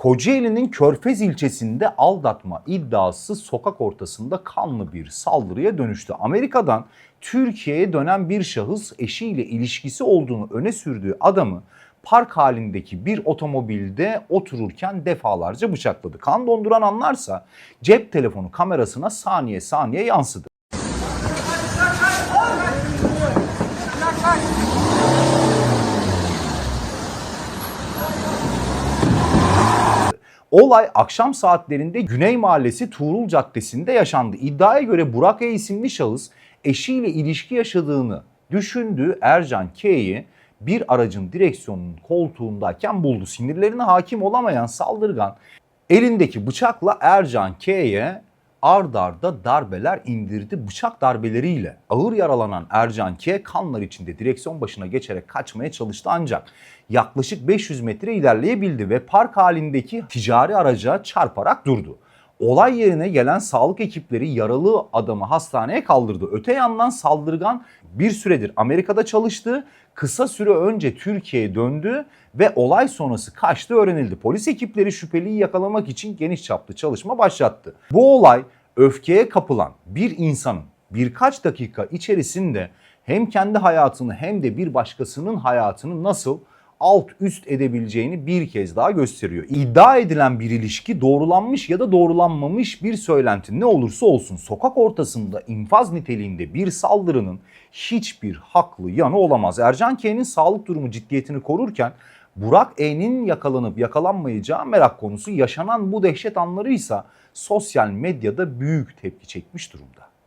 Kocaeli'nin Körfez ilçesinde aldatma iddiası sokak ortasında kanlı bir saldırıya dönüştü. Amerika'dan Türkiye'ye dönen bir şahıs eşiyle ilişkisi olduğunu öne sürdüğü adamı park halindeki bir otomobilde otururken defalarca bıçakladı. Kan donduran anlarsa cep telefonu kamerasına saniye saniye yansıdı. Olay akşam saatlerinde Güney Mahallesi Tuğrul Caddesi'nde yaşandı. İddiaya göre Burak E isimli şahıs eşiyle ilişki yaşadığını düşündüğü Ercan K'yi bir aracın direksiyonunun koltuğundayken buldu. Sinirlerine hakim olamayan saldırgan elindeki bıçakla Ercan K'ye ard arda darbeler indirdi. Bıçak darbeleriyle ağır yaralanan Ercan K kanlar içinde direksiyon başına geçerek kaçmaya çalıştı ancak yaklaşık 500 metre ilerleyebildi ve park halindeki ticari araca çarparak durdu. Olay yerine gelen sağlık ekipleri yaralı adamı hastaneye kaldırdı. Öte yandan saldırgan bir süredir Amerika'da çalıştı. Kısa süre önce Türkiye'ye döndü ve olay sonrası kaçtı öğrenildi. Polis ekipleri şüpheliyi yakalamak için geniş çaplı çalışma başlattı. Bu olay öfkeye kapılan bir insanın birkaç dakika içerisinde hem kendi hayatını hem de bir başkasının hayatını nasıl alt üst edebileceğini bir kez daha gösteriyor. İddia edilen bir ilişki doğrulanmış ya da doğrulanmamış bir söylenti ne olursa olsun sokak ortasında infaz niteliğinde bir saldırının hiçbir haklı yanı olamaz. Ercan K'nin sağlık durumu ciddiyetini korurken Burak E'nin yakalanıp yakalanmayacağı merak konusu yaşanan bu dehşet anları ise sosyal medyada büyük tepki çekmiş durumda.